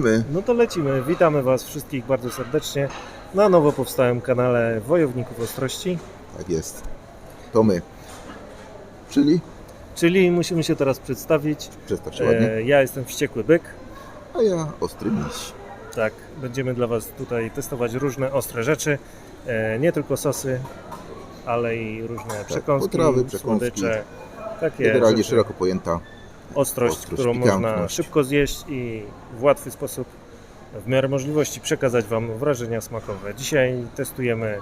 lecimy. No to lecimy. Witamy Was wszystkich bardzo serdecznie na nowo powstałym kanale Wojowników Ostrości. Tak jest. To my. Czyli? Czyli musimy się teraz przedstawić. Przedstaw się ładnie. E, ja jestem Wściekły Byk. A ja ostry miś. Tak, będziemy dla Was tutaj testować różne ostre rzeczy. E, nie tylko sosy, ale i różne przekąski, Tak, potrawy, przekąski. słodycze. Takie Generalnie rzeczy. szeroko pojęta. Ostrość, ostrość, którą można szybko zjeść i w łatwy sposób, w miarę możliwości przekazać Wam wrażenia smakowe. Dzisiaj testujemy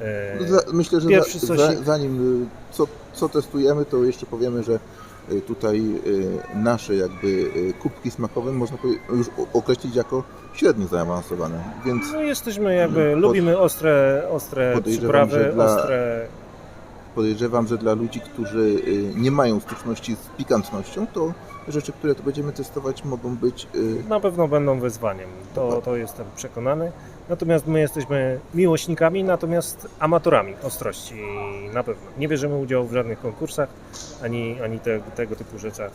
e, myślę, że Pierwszy za, sosik. za, zanim y, co, co testujemy, to jeszcze powiemy, że y, tutaj y, nasze jakby kubki smakowe można już określić jako średnio zaawansowane. Więc No jesteśmy jakby, Pod- lubimy ostre, ostre przyprawy, dla- ostre... podejrzewam, że dla ludzi, którzy y, nie mają styczności z pikantnością, to rzeczy, które tu będziemy testować mogą być y, Na pewno będą wyzwaniem, to, to jestem przekonany. Natomiast my jesteśmy miłośnikami, natomiast amatorami ostrości na pewno. Nie bierzemy udziału w żadnych konkursach, ani, ani te, tego typu rzeczach.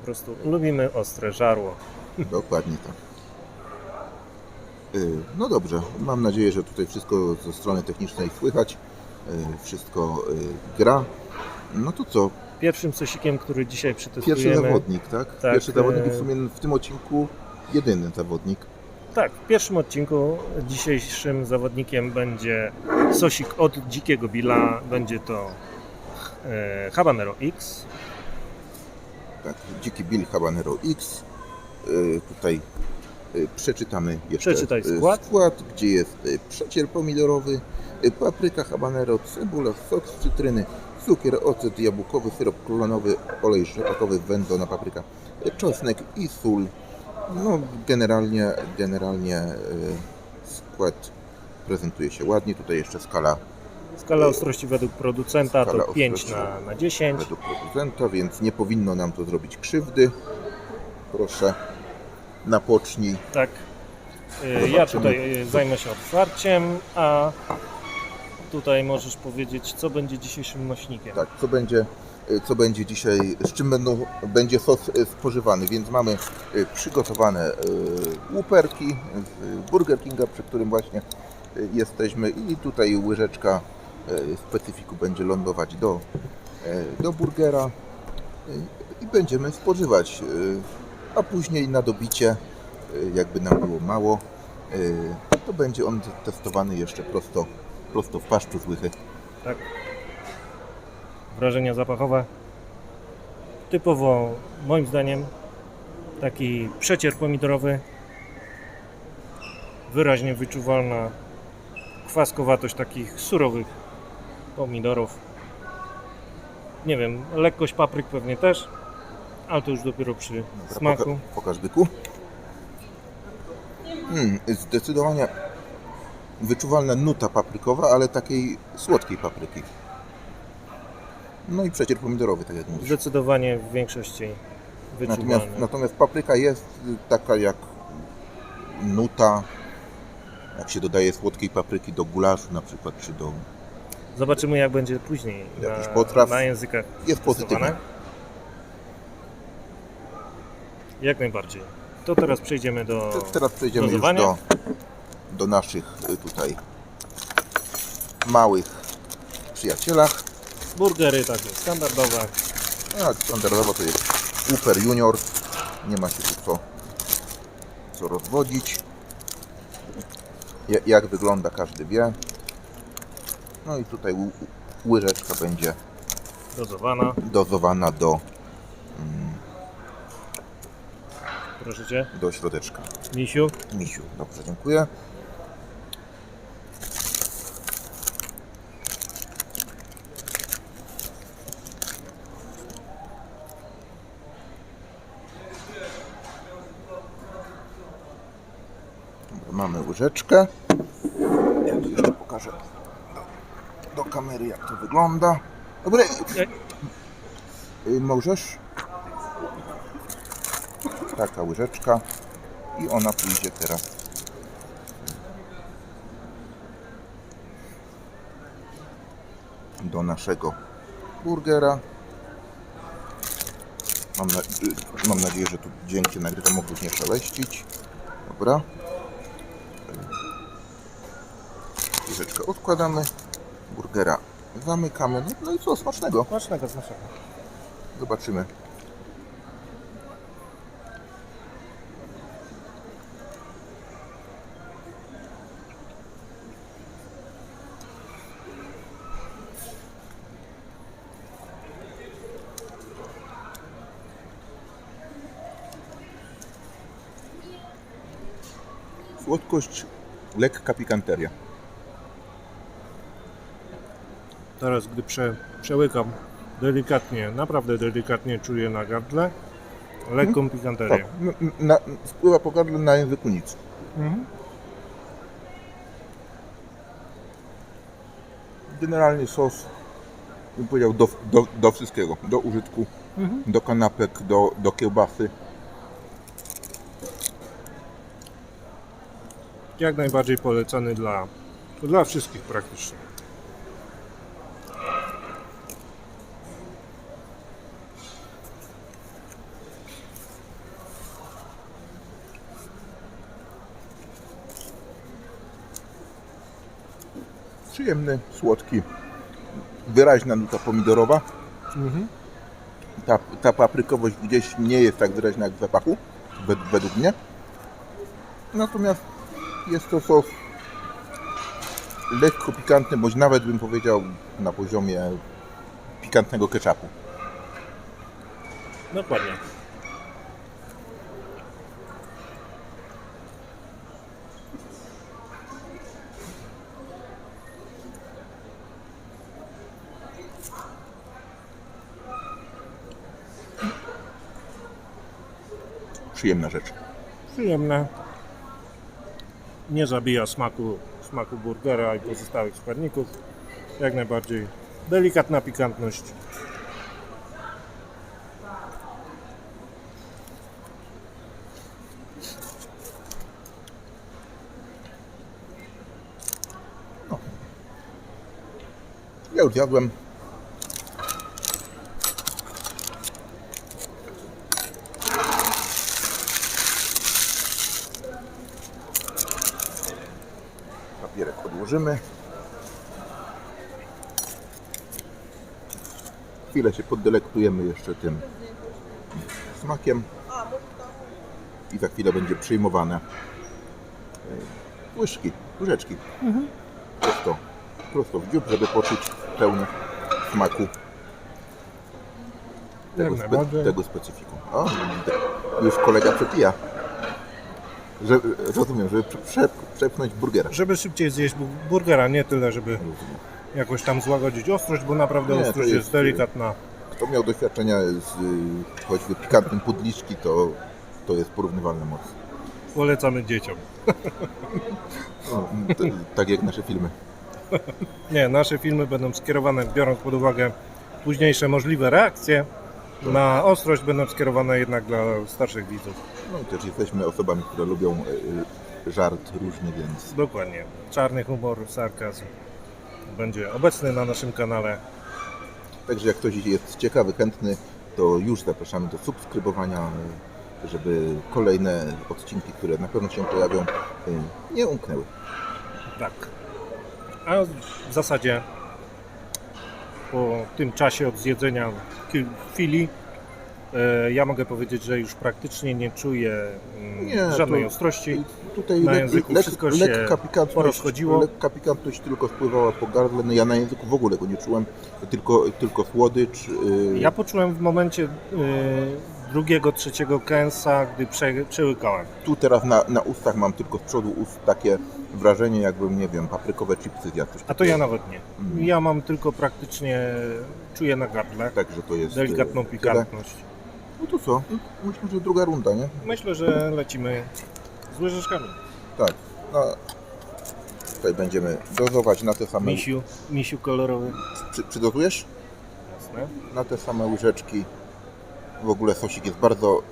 Po prostu lubimy ostre żarło. Dokładnie tak. Y, No dobrze, mam nadzieję, że tutaj wszystko ze strony technicznej słychać, wszystko y, gra. No to co, Pierwszym sosikiem, który dzisiaj pierwszy przetestujemy... zawodnik, tak? Tak, Pierwszy zawodnik i w y- sumie w tym odcinku jedyny zawodnik. Tak, w pierwszym odcinku dzisiejszym zawodnikiem będzie sosik od Dzikiego Billa. Będzie to e, Habanero X. Tak, Dziki Bill Habanero X. Y, Tutaj y, przeczytamy jeszcze Przeczytaj y, skład. skład, gdzie jest y, przecier pomidorowy, y, papryka habanero, cebula, sok z cytryny, cukier, ocet jabłkowy, syrop klonowy, olej rzepakowy, wędzona papryka, czosnek i sól. No generalnie, generalnie y, skład prezentuje się ładnie. Tutaj jeszcze skala Skala ostrości według producenta Skala to 5 ostrości. na, na 10. według producenta, więc nie powinno nam to zrobić krzywdy. Proszę, napocznij. Tak. E, Ja tutaj e, zajmę się otwarciem, a tutaj możesz powiedzieć, co będzie dzisiejszym nośnikiem. Tak, co będzie, y, co będzie dzisiaj, z czym będą, będzie sos y, spożywany, więc mamy y, przygotowane łuperki z Burger Kinga, przy którym właśnie jesteśmy i tutaj łyżeczka specyfiku będzie lądować do, do burgera i będziemy spożywać, a później na dobicie, jakby nam było mało, to będzie on testowany jeszcze prosto, prosto w paszczu z łychy. Tak. Wrażenia zapachowe. Typowo, moim zdaniem, taki przecier pomidorowy. Wyraźnie wyczuwalna kwaskowatość takich surowych pomidorów. Nie wiem, lekkość papryk pewnie też, ale to już dopiero przy Dobra, smaku. Poka pokaż byku. Hmm, zdecydowanie wyczuwalna nuta paprykowa, ale takiej słodkiej papryki. No i przecier pomidorowy, tak jak mówisz. Zdecydowanie w większości Natomiast, wyczuwalny. natomiast papryka jest taka jak nuta, jak się dodaje słodkiej papryki do gulaszu na przykład, czy do... Zobaczymy jak będzie później na, potraw. na językach Jest pozytywna. Jak najbardziej. To teraz przejdziemy do... Te- Teraz przejdziemy dozowania. do, do naszych y, tutaj małych przyjacielach. Burgery takie standardowe. Tak, standardowo to jest Super Junior. Nie ma się tu co, co rozwodzić. Ja- Jak wygląda każdy wie. No i tutaj łyżeczka będzie Dozowana. dozowana do, Proszę Cię. do środeczka. Misiu. Misiu, dobrze, dziękuję. Dobra, mamy łyżeczkę. Ja tu jeszcze pokażę do, do kamery jak to wygląda. Dobra, Ej. y, możesz? Taka łyżeczka i ona pójdzie teraz do naszego burgera. Mam, na, y, mam nadzieję, że tu dźwięk się nagrywa, mógł nie szeleścić. Dobra. Łyżeczkę odkładamy. Burgera zamykamy. No, no i co, smacznego. Smacznego, smacznego. Zobaczymy. Słodkość, lekka pikanteria. Teraz, gdy prze, przełykam delikatnie, naprawdę delikatnie czuję na gardle lekką pikanterię. Tak, n- n- na, wpływa po gardle na języku nic. Mhm. Generalnie sos, bym powiedział, do, do, do wszystkiego. Do użytku, Mhm. do kanapek, do, do kiełbasy. Jak najbardziej polecany dla, dla wszystkich praktycznie. Przyjemny, słodki, wyraźna nuta pomidorowa. Mhm. Ta, ta paprykowość gdzieś nie jest tak wyraźna jak w zapachu, wed, według mnie. Natomiast jest to sos lekko pikantny, bądź nawet bym powiedział na poziomie pikantnego ketchupu. Dokładnie. Przyjemna rzecz. Przyjemne. Nie zabija smaku, smaku burgera i pozostałych składników. Jak najbardziej delikatna pikantność. Ja już jadłem. Papierek odłożymy. Chwilę się poddelektujemy jeszcze tym smakiem. I za chwilę będzie przyjmowane e, łyżki, łyżeczki. Prosto, prosto w dziób, żeby poczuć pełnię smaku tego, spe, tego specyfiku. O, już kolega przepija. Że, rozumiem, żeby prze, prze, przepchnąć burgera. Żeby szybciej zjeść bu- burgera, nie tyle, żeby jakoś tam złagodzić ostrość, bo naprawdę Nie, to ostrość jest, jest- delikatna. Kto miał doświadczenia z y, choćby pikantnym pudliszki, to, to jest porównywalna moc. Polecamy dzieciom. No, t, tak jak nasze filmy. Nie, nasze filmy będą skierowane, biorąc pod uwagę późniejsze możliwe reakcje, na ostrość będą skierowane jednak dla starszych widzów. No i też jesteśmy osobami, które lubią y, żart różny, więc Dokładnie. Czarny humor, sarkazm będzie obecny na naszym kanale. Także jak ktoś jest ciekawy, chętny, to już zapraszamy do subskrybowania, żeby kolejne odcinki, które na pewno się pojawią, nie umknęły. Tak. A w zasadzie po tym czasie od zjedzenia chwili ja mogę powiedzieć, że już praktycznie nie czuję mm, Nie, żadnej to- ostrości. Tutaj Na lek, języku lek, wszystko się lekka, pikantność, porozchodziło. lekka pikantność tylko spływała po gardle, no ja na języku w ogóle go nie czułem, tylko, tylko słodycz. y, Ja poczułem w momencie y, drugiego, trzeciego kęsa, gdy prze, przełykałem. Tu teraz na, na ustach mam tylko z przodu ust takie wrażenie, jakbym, nie wiem, paprykowe chipsy zjadł. A to ja nawet nie. Mm. Ja mam tylko praktycznie, czuję na gardle Także to jest... delikatną y, tyle. No to co? Myślę, że druga runda, nie? Myślę, że lecimy z łyżeczkami. Tak. No, tutaj będziemy dozować na te same... Misiu, misiu kolorowy. Przy, przydozujesz? Jasne. Na te same łyżeczki. W ogóle sosik jest bardzo,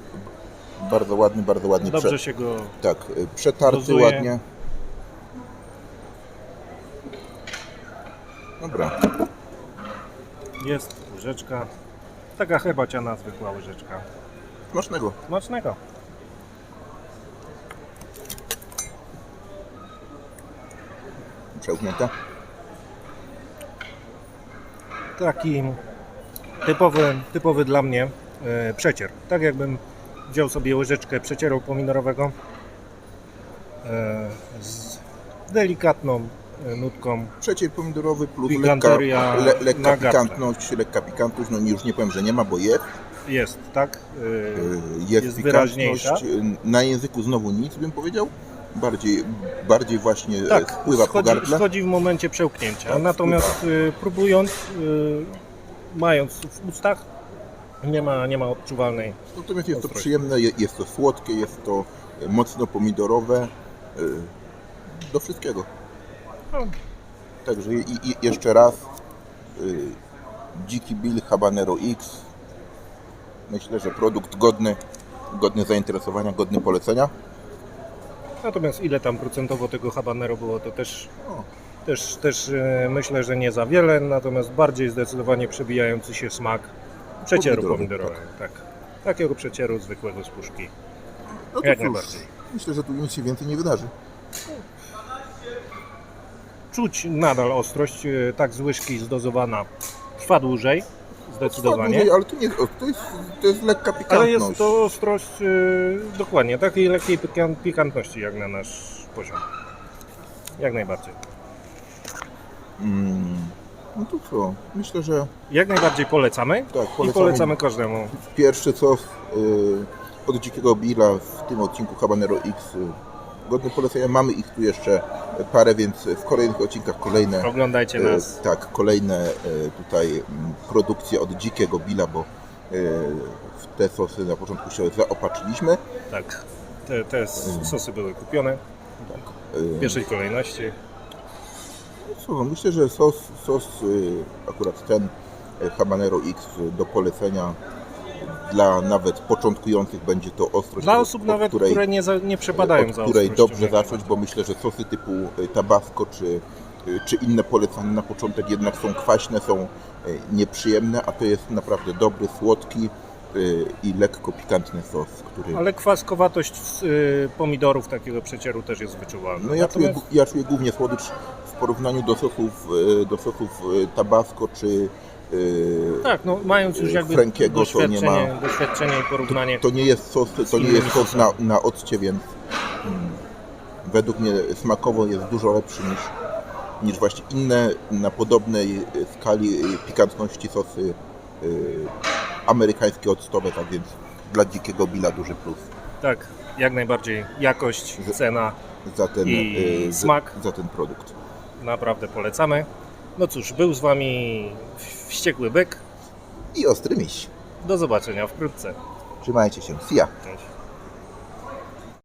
bardzo ładny, bardzo ładnie Dobrze prze, się go tak, y, przetarty dozuje. ładnie. Dobra, jest, łyżeczka. Taka herbaciana zwykła łyżeczka. Smacznego. Smacznego. Przełknięte. Taki typowy, typowy dla mnie yy, przecier. Tak jakbym wziął sobie łyżeczkę przecieru pomidorowego yy, e, z delikatną nutką. Przecier pomidorowy plus lekka, le, lekka pikantność, lekka pikantność, no już nie powiem, że nie ma, bo jest. Jest, tak? E, Y, Jest, Jest wyraźniejsza. Na języku znowu nic bym powiedział. Bardziej, bardziej właśnie e, tak, spływa po schodzi, gardle. schodzi w momencie przełknięcia. Tak, Natomiast e, próbując, e, mając w ustach, nie ma, nie ma odczuwalnej. Natomiast jest to przyjemne, je- jest to słodkie, jest to e, mocno pomidorowe. Do wszystkiego. No, Także i, i jeszcze raz y, Dziki Bill Habanero X. Myślę, że produkt godny, godny zainteresowania, godny polecenia. Natomiast ile tam procentowo tego habanero było, to też O, Też, też e, myślę, że nie za wiele, natomiast bardziej zdecydowanie przebijający się smak przecieru pomidorowego. Tak. Takiego przecieru zwykłego z puszki. no to Jak cóż, najbardziej. myślę, że tu nic się więcej nie wydarzy. Czuć nadal ostrość, e, tak z łyżki zdozowana trwa dłużej, Trwa zdecydowanie. dłużej, Ale to, nie, to, jest, to jest lekka pikantność. Ale jest to ostrość e, dokładnie takiej lekkiej pikan- pikantności jak na nasz poziom. Jak najbardziej. Mm, no to co? Myślę, że Jak najbardziej polecamy, tak, i polecamy każdemu. Pierwszy sos y, od Dzikiego Billa w tym odcinku Habanero X. Y, godny polecenia. Mamy ich tu jeszcze parę, więc w kolejnych odcinkach kolejne. Oglądajcie y, nas. tak, kolejne y, tutaj mm, produkcje od Dzikiego Billa, bo w te sosy na początku się zaopatrzyliśmy. Tak. Te, te sosy były kupione Y, w pierwszej kolejności. No myślę, że sos, sos y, akurat ten Habanero X do polecenia dla nawet początkujących będzie to ostrość, Dla osób nawet, której, które nie, za, nie przepadają od za której dobrze zacząć, bo myślę, że sosy typu y, tabasco czy, y, czy inne polecane na początek jednak są kwaśne, są y, nieprzyjemne, a to jest naprawdę dobry, słodki i lekko pikantny sos, który... Ale kwaskowatość z, pomidorów takiego przecieru też jest wyczuwalna. No ja czuję, Natomiast- ja czuję głównie słodycz w porównaniu do sosów, do sosów tabasco czy y, Tak, no mając już jakby Frankiego to nie doświadczenie, ma- doświadczenie i porównanie. To nie jest sos, to nie jest sos na, na odcie, więc mm, według mnie smakowo jest dużo lepszy niż, niż właśnie inne na podobnej y, skali y, pikantności sosy y, amerykańskie octowe, tak więc dla dzikiego Billa duży plus Tak, jak najbardziej jakość, cena za ten, I y, smak. za, za ten produkt. naprawdę polecamy. No cóż, był z Wami Wściekły Byk. I ostry miś. Do zobaczenia wkrótce. Trzymajcie się. Ya. Cześć.